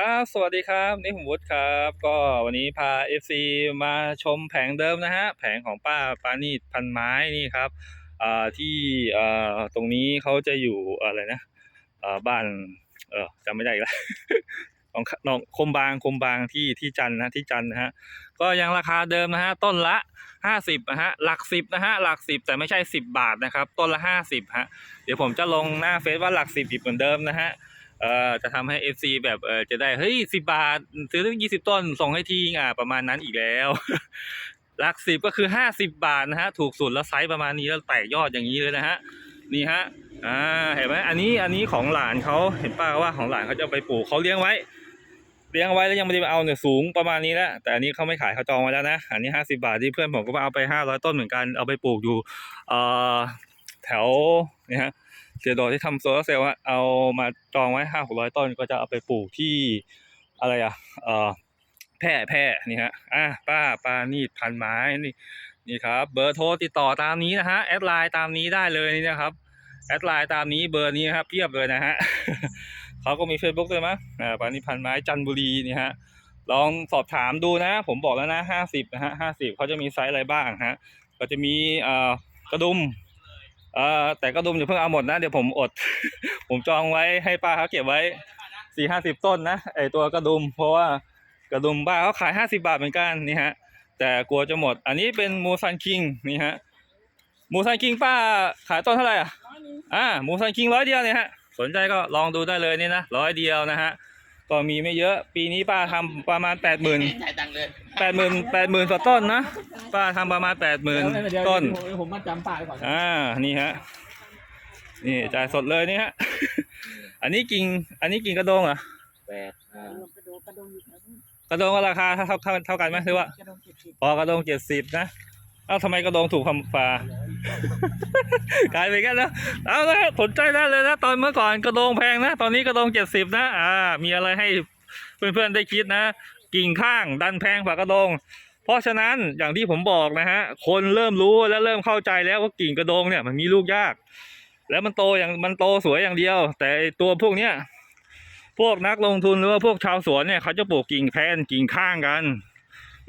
ครับ สวัสดีครับ นี่ผมวุฒิครับ ก็วันนี้พา FC มาชมแผงเดิมนะฮะ แผงของป้าปานีดพันไม้นี่ครับอ่าที่อ่าตรงนี้เขาจะอยู่อะไรนะอ่าบ้าน เออจำไม่ได้อีกแล้วของน้องคมบางคมบางที่ที่จันนะที่จันนะฮะ ก็ยังราคาเดิมนะฮะ ต้นละห้าสิบนะฮะ หลักสิบนะฮะ หลักสิบแต่ไม่ใช่สิบบาทนะครับ ต้นละห้าสิบฮะ เดี๋ยวผมจะลงหน้าเฟซว่าหลักสิบอีกเหมือนเดิมนะฮะ เอ่อจะทำให้ FC แบบเออจะได้เฮ้ยสิบาท ซื้อตั้งยี่สิบต้นส่งให้ทีอะประมาณนั้นอีกแล้วหลักสิบก็คือห้าสิบบาทนะฮะถูกสุดแล้วไซส์ประมาณนี้แล้วแตกยอดอย่างนี้เลยนะฮะนี่ฮะอ่าเห็นไหมอันนี้อันนี้ของหลานเขาเห็นป้าว่าของหลานเขาจะไปปลูกเขาเลี้ยงไว้ เลี้ยงไว้แล้วยังไม่ได้ไปเอาเนี่ยสูงประมาณนี้แล้วแต่อันนี้เขาไม่ขายเขาจองไว้แล้วนะอันนี้ห้าสิบาทที่เพื่อนผมก็เอาไปห้าร้อยต้นเหมือนกันเอาไปปลูกอยู่เอ่อ แถวนี่ฮะเสียดอกที่ทำโซลาร์เซลล์เอามาจองไว้ห้าหกร้อยต้นก็จะเอาไปปลูกที่อะไรอะเอ่อแพร่แพร่นี่ฮะอะป้าป้านี่พันไม้นี่นี่ครับเบอร์โทรติดต่อตามนี้นะฮะแอดไลน์ตามนี้ได้เลยนี่นะครับแอดไลน์ตามนี้เบอร์นี้ครับเพียบเลยนะฮะเขาก็มี Facebook ด้วยมั้ยอ่าปานิพันไม้จันบุรีนี่ฮะลองสอบถามดูนะ ผมบอกแล้วนะห้าสิบนะฮะห้าสิบเขาจะมีไซส์อะไรบ้างฮะก็จะมีเอ่อกระดุม เออแต่กระดุมอย่าเพิ่งเอาหมดนะเดี๋ยวผมอด ผมจองไว้ให้ป้าเขาเก็บไว้สี่ห้าสิบต้นนะไอตัวกระดุม เพราะว่ากระดุมป้าเขาขายห้าสิบาทเหมือนกันนี่ฮะ แต่กลัวจะหมด อันนี้เป็นมูซันคิงนี่ฮะมูซันคิงป้าขายต้นเท่าไหร่อะอ่ามูซันคิงร้อยเดียวเนี่ยฮะสนใจก็ลองดูได้เลยนี่นะร้อยเดียวนะฮะ ก็มีไม่เยอะ ปีนี้ป้าทำประมาณแปดหมื่นจ่ายตังค์เลยแปดหมื่นแปดหมื่นต่อต้นนะ ป้าทำประมาณแปดหมื่นเดี๋ยวต้นเดี๋ยวผมมาจำป้ายก่อนอ่า นี่ฮะ นี่จ่ายสดเลยนี่ฮะ อันนี้กิ่ง อันนี้กิ่งกระโดงเหรอ แปดอ่า กระโดดกระโดดอยู่แถวนู้นกระโดงก็ราคาเท่าเท่าเท่ากันไหมหรือว่า กระโดดเจ็ดสิบพอกระโดงเจ็ดสิบนะ เอ้าทำไมกระโดงถูกคำฟ้า กลายไปกันแล้วเอาละสนใจได้เลยนะ ตอนเมื่อก่อนกระโดงแพงนะ ตอนนี้กระโดงเจ็ดสิบนะอ่า มีอะไรให้เพื่อนๆได้คิดนะ กิ่งข้างดันแพงกว่ากระโดง เพราะฉะนั้นอย่างที่ผมบอกนะฮะ คนเริ่มรู้และเริ่มเข้าใจแล้วว่ากิ่งกระโดงเนี่ยมันมีลูกยาก แล้วมันโตอย่างมันโตสวยอย่างเดียว แต่ตัวพวกเนี้ยพวกนักลงทุนหรือว่าพวกชาวสวนเนี่ยเขาจะปลูกกิ่งแพนกิ่งข้างกัน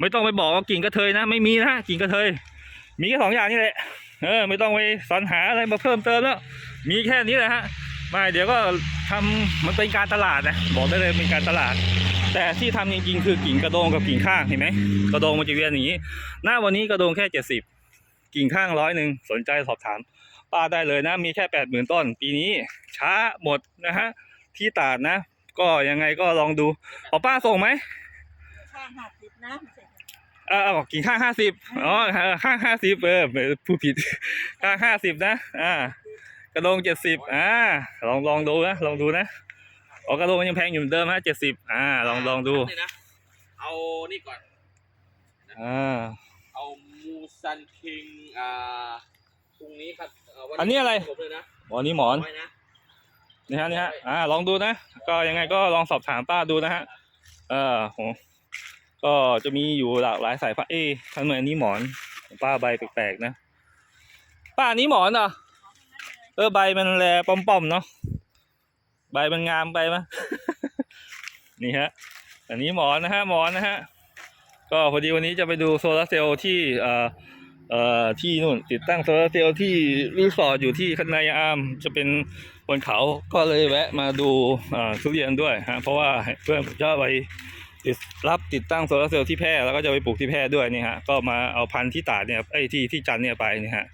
ไม่ต้องไปบอกว่ากิ่งกระเทยนะ ไม่มีนะกิ่งกระเทย มีแค่สองอย่างนี่แหละ เออไม่ต้องไปสรรหาอะไรมาเพิ่มเติมแล้วมีแค่นี้แหละฮะไม่เดี๋ยวก็ทำมันเป็นการตลาดนะบอกได้เลยเป็นการตลาด แต่ที่ทำจริงๆคือกิ่งกระโดงกับกิ่งข้างเห็นไหมกระโดงมันจะเวียนอย่างนี้ หน้าวันนี้กระโดงแค่เจ็ดสิบกิ่งข้างร้อยหนึ่งสนใจสอบถามป้าได้เลยนะ มีแค่แปดหมื่นต้น ปีนี้ช้าหมดนะฮะที่ตาดนะ ก็ยังไงก็ลองดูขอป้าส่งไหมข้างห้าสิบนะ เออเอากิ่งข้างห้าสิบอ๋อข้างห้าสิบเออผู้ผิดข้างห้าสิบนะ อ่ากระโดงเจ็ดสิบอ่าลองลองดูนะลองดูนะอ๋อกระโดงมันยังแพงอยู่เหมือนเดิมฮะเจ็ดสิบอ่า ลองลองดูนี่นะเอานี่ก่อนอ่าเอามูซันคิงอ่าพรุ่งนี้ครับเวัอันนี้อะไรผมเลยนะหมอนนี้หมอนไว้นะนี่ฮะนี่ฮะอ่าลองดูนะ ก็ยังไงก็ลองสอบถามป้าดูนะฮะเออโห ก็จะมีอยู่หลากหลายสายพันธุ์เอ๊ะทำไมอันนี้หมอน ป้าใบแปลกๆนะ ป้าอันนี้หมอนเหรอเออใบมันแลป้อมๆเนาะใบมันงามไปมะนี่ฮะ อันนี้หมอนนะฮะหมอนนะฮะ ก็พอดีวันนี้จะไปดูโซลาร์เซลล์ที่เอ่อเอ่อที่นู่นติดตั้งโซลาร์เซลล์ที่รีสอร์ทอยู่ที่คันนายอามจะเป็นบนเขาก็เลยแวะมาดูอ่าทุเรียนด้วยฮะเพราะว่าเพื่อนผมจะไป รับติดตั้งโซลาร์เซลล์ที่แพร่แล้วก็จะไปปลูกที่แพร่ด้วยนี่ฮะก็มาเอาพันธุ์ที่ตาดเนี่ยไอ้ยที่ที่จันทร์เนี่ยไปนี่ฮะ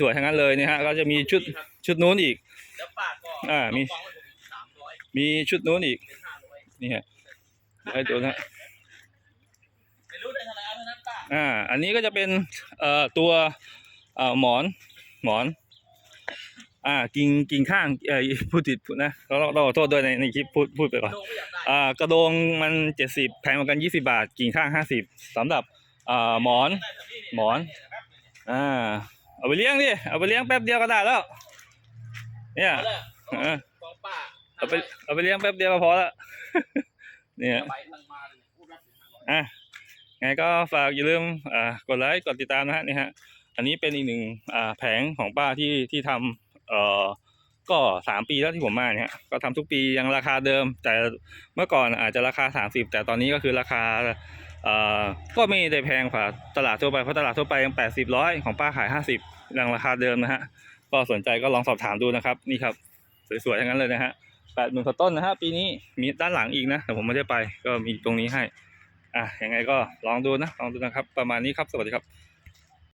สวยๆทั้งนั้นเลยนี่ฮะก็จะมีชุดชุดนู้นอีกแล้วป้าก็อ่ามีกองไว้ผมอีกสามร้อยมีชุดนู้นอีกเป็นห้าร้อยนี่ฮะเดี๋ยวให้ดูนะฮะไม่รู้ได้เท่าไหร่เอาเท่านั้นป้าอ่าอันนี้ก็จะเป็นเอ่อตัวเอ่อหมอนหมอน อ่ากิ่งกิ่งข้างเอ่อพูดผิดพูดนะเราเราเราขอโทษด้วยในในคลิปพูดพูดไปก่อนโดนไม่อยากได้อ่ากระโดงมันเจ็ดสิบแพงกว่ากันยี่สิบาท กิ่งข้างห้าสิบสำหรับอ่าหมอนหมอนอ่าเอาไปเลี้ยงดิเอาไปเลี้ยงแป๊บเดียวก็ได้แล้ว เนี่ยเอาเลยเออกองป้าเอาไปเอาไปเลี้ยงแป๊บเดียวก็พอละเนี่ยใบมันมาเลยพูดรับถึงห้าร้อยอะไงก็ฝากอย่าลืมอ่ากดไลค์กดติดตามนะฮะนี่ฮะอันนี้เป็นอีกหนึ่งอ่าแผงของป้าที่ที่ทำ เอ่อก็สามปีแล้วที่ผมมาเนี่ยก็ทำทุกปียังราคาเดิม แต่เมื่อก่อนอาจจะราคาสามสิบแต่ตอนนี้ก็คือราคาเอ่อก็ไม่ได้แพงกว่าตลาดทั่วไปเพราะตลาดทั่วไปยังแปดสิบร้อยของป้าขายห้าสิบยังราคาเดิมนะฮะก็สนใจก็ลองสอบถามดูนะครับนี่ครับสวยๆทั้งนั้นเลยนะฮะแปดหมื่นต้นนะฮะปีนี้มีด้านหลังอีกนะแต่ผมไม่ได้ไปก็มีตรงนี้ให้อะยังไงก็ลองดูนะลองดูนะครับ ประมาณนี้ครับสวัสดีครับ